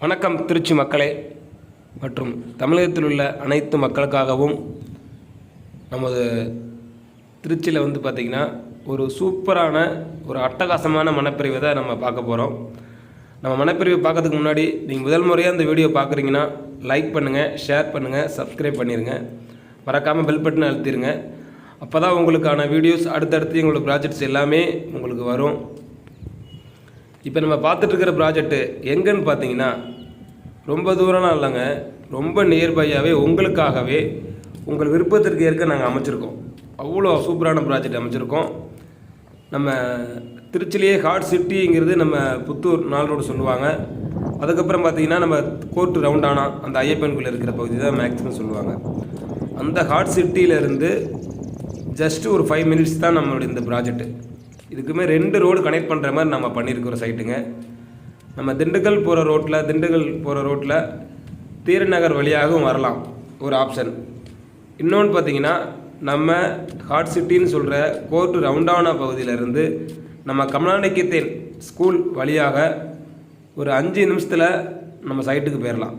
வணக்கம் திருச்சி மக்களே மற்றும் தமிழகத்தில் உள்ள அனைத்து மக்களுக்காகவும் நமது திருச்சியில் வந்து பார்த்திங்கன்னா ஒரு சூப்பரான ஒரு அட்டகாசமான மனப்பிரிவை தான் நம்ம பார்க்க போகிறோம் நம்ம மனப்பிரிவை பார்க்கறதுக்கு முன்னாடி நீங்கள் முதல் முறையாக இந்த வீடியோ பார்க்குறீங்கன்னா லைக் பண்ணுங்கள் ஷேர் பண்ணுங்கள் சப்ஸ்கிரைப் பண்ணிடுங்க மறக்காமல் பெல் பட்டன் அழுத்திடுங்க அப்போ தான் உங்களுக்கான வீடியோஸ் அடுத்தடுத்து எங்களோட ப்ராஜெக்ட்ஸ் எல்லாமே உங்களுக்கு வரும். இப்போ நம்ம பார்த்துட்ருக்கிற ப்ராஜெக்ட்டு எங்கன்னு பார்த்தீங்கன்னா ரொம்ப தூரம்லாம் இல்லைங்க. ரொம்ப நியர்பையாகவே உங்களுக்காகவே உங்கள் விருப்பத்திற்கு ஏற்க நாங்கள் அமைச்சிருக்கோம். அவ்வளோ சூப்பரான ப்ராஜெக்ட் அமைச்சிருக்கோம். நம்ம திருச்சிலேயே ஹார்ட் சிட்டிங்கிறது நம்ம புத்தூர் நாள் ரோடு சொல்லுவாங்க. அதுக்கப்புறம் பார்த்தீங்கன்னா நம்ம கோர்ட்டு ரவுண்டானா அந்த ஐயப்பன்குள்ளே இருக்கிற பகுதி தான் மேக்ஸிமம் சொல்லுவாங்க. அந்த ஹார்ட் சிட்டியிலேருந்து ஜஸ்ட்டு ஒரு ஃபைவ் மினிட்ஸ் தான் நம்மளுடைய இந்த ப்ராஜெக்ட்டு இதுக்குமே ரெண்டு ரோடு கனெக்ட் பண்ணுற மாதிரி நம்ம பண்ணியிருக்கிற சைட்டுங்க நம்ம திண்டுக்கல் போகிற ரோட்டில் திண்டுக்கல் போகிற ரோட்டில் தீரநகர் வழியாகவும் வரலாம் ஒரு ஆப்ஷன் இன்னொன்று பார்த்தீங்கன்னா நம்ம ஹாட் சிட்டின்னு சொல்கிற கோர்ட்டு ரவுண்டானா பகுதியிலேருந்து நம்ம கமலாநிக்கத்தேன் ஸ்கூல் வழியாக ஒரு அஞ்சு நிமிஷத்தில் நம்ம சைட்டுக்கு போயிடலாம்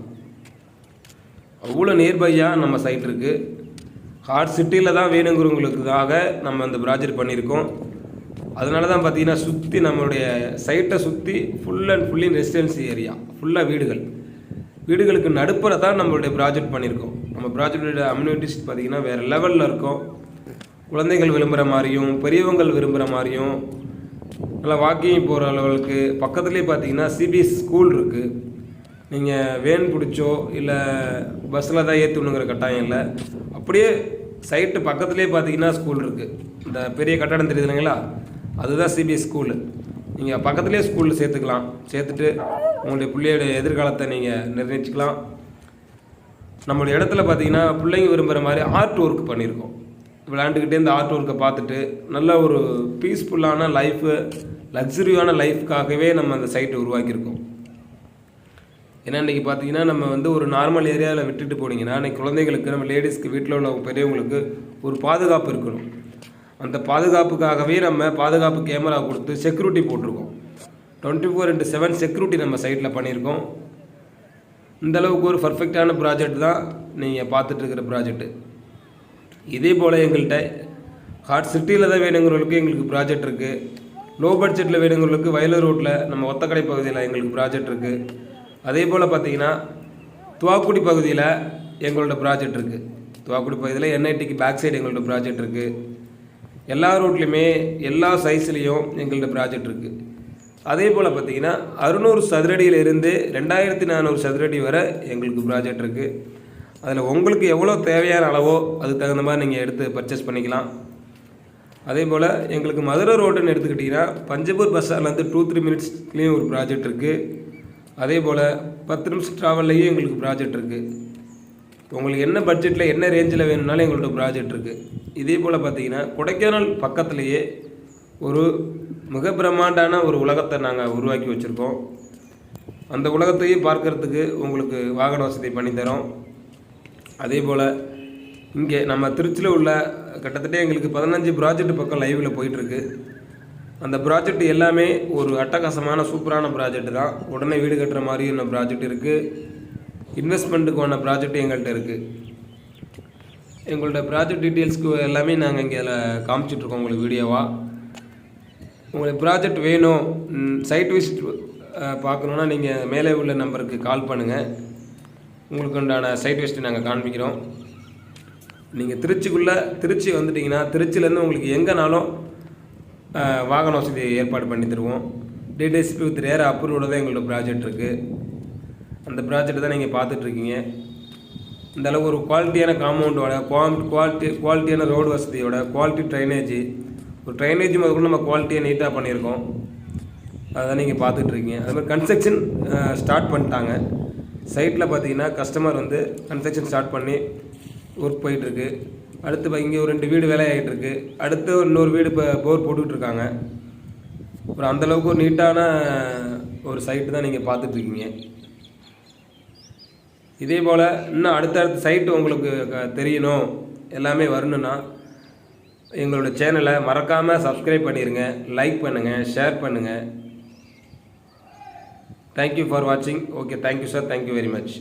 அவ்வளோ நியர்பையாக நம்ம சைட் இருக்குது ஹார்ட் சிட்டியில் தான் வேணுங்கிறவங்களுக்காக நம்ம இந்த ப்ராஜெக்ட் பண்ணியிருக்கோம். அதனால தான் பார்த்தீங்கன்னா சுற்றி நம்மளுடைய சைட்டை சுற்றி full and fully residency area ஃபுல்லாக வீடுகள். வீடுகளுக்கு நடுப்புற தான் நம்மளுடைய ப்ராஜெக்ட் பண்ணியிருக்கோம். நம்ம ப்ராஜெக்டோட அம்யூனிட்டிஸ் பார்த்தீங்கன்னா வேறு லெவலில் இருக்கும். குழந்தைகள் விரும்புகிற மாதிரியும் பெரியவங்கள் விரும்புகிற மாதிரியும் நல்லா வாக்கிங் போகிற அளவுக்கு பக்கத்துலேயே பார்த்தீங்கன்னா சிபிஎஸ் ஸ்கூல் இருக்குது நீங்கள் வேன் பிடிச்சோ இல்லை பஸ்ஸில் தான் ஏற்றணுங்கிற கட்டாயம் இல்லை. அப்படியே சைட்டு பக்கத்துலேயே பார்த்தீங்கன்னா ஸ்கூல் இருக்குது இந்த பெரிய கட்டடம் தெரியுது இல்லைங்களா? அதுதான் சிபிஎஸ் ஸ்கூலு நீங்கள் பக்கத்துலேயே ஸ்கூலில் சேர்த்துக்கலாம். சேர்த்துட்டு உங்களுடைய பிள்ளையோடைய எதிர்காலத்தை நீங்கள் நிர்ணயிச்சுக்கலாம். நம்மளுடைய இடத்துல பார்த்தீங்கன்னா பிள்ளைங்க விரும்புகிற மாதிரி ஆர்ட் ஒர்க் பண்ணியிருக்கோம் விளையாண்டுக்கிட்டே இந்த ஆர்ட் ஒர்க்கை பார்த்துட்டு நல்ல ஒரு பீஸ்ஃபுல்லான லைஃபு லக்ஸுரியான லைஃப்காகவே நம்ம அந்த சைட்டை உருவாக்கியிருக்கோம். ஏன்னா இன்றைக்கி பார்த்தீங்கன்னா நம்ம வந்து ஒரு நார்மல் ஏரியாவில் விட்டுட்டு போனீங்கன்னா இன்றைக்கி குழந்தைங்களுக்கு நம்ம லேடிஸ்க்கு வீட்டில் உள்ள பெரியவங்களுக்கு ஒரு பாதுகாப்பு இருக்கணும். அந்த பாதுகாப்புக்காகவே நம்ம பாதுகாப்பு கேமரா கொடுத்து செக்யூரிட்டி போட்டிருக்கோம். Twenty four into seven security நம்ம சைட்டில் பண்ணியிருக்கோம். இந்த அளவுக்கு ஒரு பர்ஃபெக்டான ப்ராஜெக்ட் தான் நீங்கள் பார்த்துட்ருக்கிற ப்ராஜெக்ட்டு இதே போல் எங்கள்கிட்ட ஹாட் சிட்டியில் தான் வேணுங்கிறவங்களுக்கு எங்களுக்கு ப்ராஜெக்ட் இருக்குது லோ பட்ஜெட்டில் வேணுங்கிறவங்களுக்கு வயலூர் ரோட்டில் நம்ம ஒத்தக்கடை பகுதியில் எங்களுக்கு ப்ராஜெக்ட் இருக்குது அதே போல் பார்த்தீங்கன்னா துவாக்குடி பகுதியில் எங்களோட ப்ராஜெக்ட் இருக்குது துவாக்குடி பகுதியில் என்ஐடிக்கு பேக் சைடு எங்களோட ப்ராஜெக்ட் இருக்குது எல்லா ரோட்லேயுமே எல்லா சைஸ்லேயும் எங்கள்கிட்ட ப்ராஜெக்ட் இருக்குது அதே போல் பார்த்தீங்கன்னா அறுநூறு சதுரடியிலிருந்து ரெண்டாயிரத்தி நானூறு சதுரடி வரை எங்களுக்கு ப்ராஜெக்ட் இருக்குது அதில் உங்களுக்கு எவ்வளோ தேவையான அளவோ அதுக்கு தகுந்த மாதிரி நீங்கள் எடுத்து பர்ச்சேஸ் பண்ணிக்கலாம். அதே போல் எங்களுக்கு மதுரை ரோடுன்னு எடுத்துக்கிட்டிங்கன்னா பஞ்சபூர் பஸ் ஸ்டாண்ட்லேருந்து டூ த்ரீ மினிட்ஸ்லேயும் ஒரு ப்ராஜெக்ட் இருக்குது அதே போல் பத்து நிமிஷம் ட்ராவல்லையும் எங்களுக்கு ப்ராஜெக்ட் இருக்குது உங்களுக்கு என்ன பட்ஜெட்டில் என்ன ரேஞ்சில் வேணும்னாலும் எங்களோட ப்ராஜெக்ட் இருக்குது இதே போல் பார்த்தீங்கன்னா கொடைக்கானல் பக்கத்துலேயே ஒரு மிக பிரம்மாண்டான ஒரு உலகத்தை நாங்கள் உருவாக்கி வச்சுருக்கோம். அந்த உலகத்தையும் பார்க்கறதுக்கு உங்களுக்கு வாகன வசதி பண்ணித்தரோம் அதே போல் இங்கே நம்ம திருச்சியில் உள்ள கிட்டத்தட்ட எங்களுக்கு பதினஞ்சு ப்ராஜெக்ட் பக்கம் லைவில் போயிட்டுருக்கு. அந்த ப்ராஜெக்ட் எல்லாமே ஒரு அட்டகாசமான சூப்பரான ப்ராஜெக்ட் தான். உடனே வீடு கட்டுற மாதிரியான ப்ராஜெக்ட் இருக்குது இன்வெஸ்ட்மெண்ட்டுக்கான ப்ராஜெக்ட் எங்கள்கிட்ட இருக்குது எங்கள்கிட்ட ப்ராஜெக்ட் டீட்டெயில்ஸ்க்கு எல்லாமே நாங்கள் இங்கே அதில் காமிச்சிட்ருக்கோம் உங்களுக்கு வீடியோவாக உங்களுக்கு ப்ராஜெக்ட் வேணும் சைட் விசிட் பார்க்கணுன்னா நீங்கள் மேலே உள்ள நம்பருக்கு கால் பண்ணுங்கள் உங்களுக்கு உண்டான சைட் விசிட் நாங்கள் காண்பிக்கிறோம். நீங்கள் திருச்சிக்குள்ளே திருச்சி வந்துட்டிங்கன்னா திருச்சிலேருந்து உங்களுக்கு எங்கேனாலும் வாகன வசதி ஏற்பாடு பண்ணி தருவோம். டிடிஎஸ்பி வித் ரேர் அப்ரூவோட தான் எங்களோட ப்ராஜெக்ட் இருக்குது அந்த ப்ராஜெக்ட் தான் நீங்கள் பார்த்துட்ருக்கீங்க. இந்த அளவு ஒரு குவாலிட்டியான காம்பவுண்டோட குவாலிட்டி குவாலிட்டியான ரோடு வசதியோட குவாலிட்டி ட்ரைனேஜ் ஒரு ட்ரைனேஜ் கூட நம்ம குவாலிட்டியாக நீட்டாக பண்ணியிருக்கோம். அதான் நீங்கள் பார்த்துட்ருக்கீங்க. அது மாதிரி கன்ஸ்ட்ரக்ஷன் ஸ்டார்ட் பண்ணிட்டாங்க. சைட்டில் பார்த்தீங்கன்னா கஸ்டமர் வந்து கன்ஸ்ட்ரக்ஷன் ஸ்டார்ட் பண்ணி ஒர்க் போயிட்டுருக்கு அடுத்து இப்போ இங்கே ஒரு ரெண்டு வீடு விலையாகிட்டுருக்கு அடுத்து இன்னொரு வீடு இப்போ போர் போட்டுக்கிட்டு இருக்காங்க அப்புறம் அந்தளவுக்கு ஒரு நீட்டான ஒரு சைட்டு தான் நீங்கள் பார்த்துட்ருக்கீங்க. இதே போல் இன்னும் அடுத்தடுத்த சைட்டு உங்களுக்கு க- தெரியணும். எல்லாமே வரணும்னா எங்களோட சேனலை மறக்காமல் சப்ஸ்கிரைப் பண்ணிடுங்க லைக் பண்ணுங்கள் ஷேர் பண்ணுங்கள் தேங்க்யூ ஃபார் வாட்சிங் okay thank you sir thank you very much